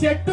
చెట్టు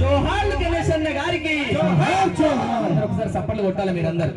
జోహార్లు కమిషన్న గారికి ఒకసారి చప్పట్లు కొట్టాలి మీరందరు.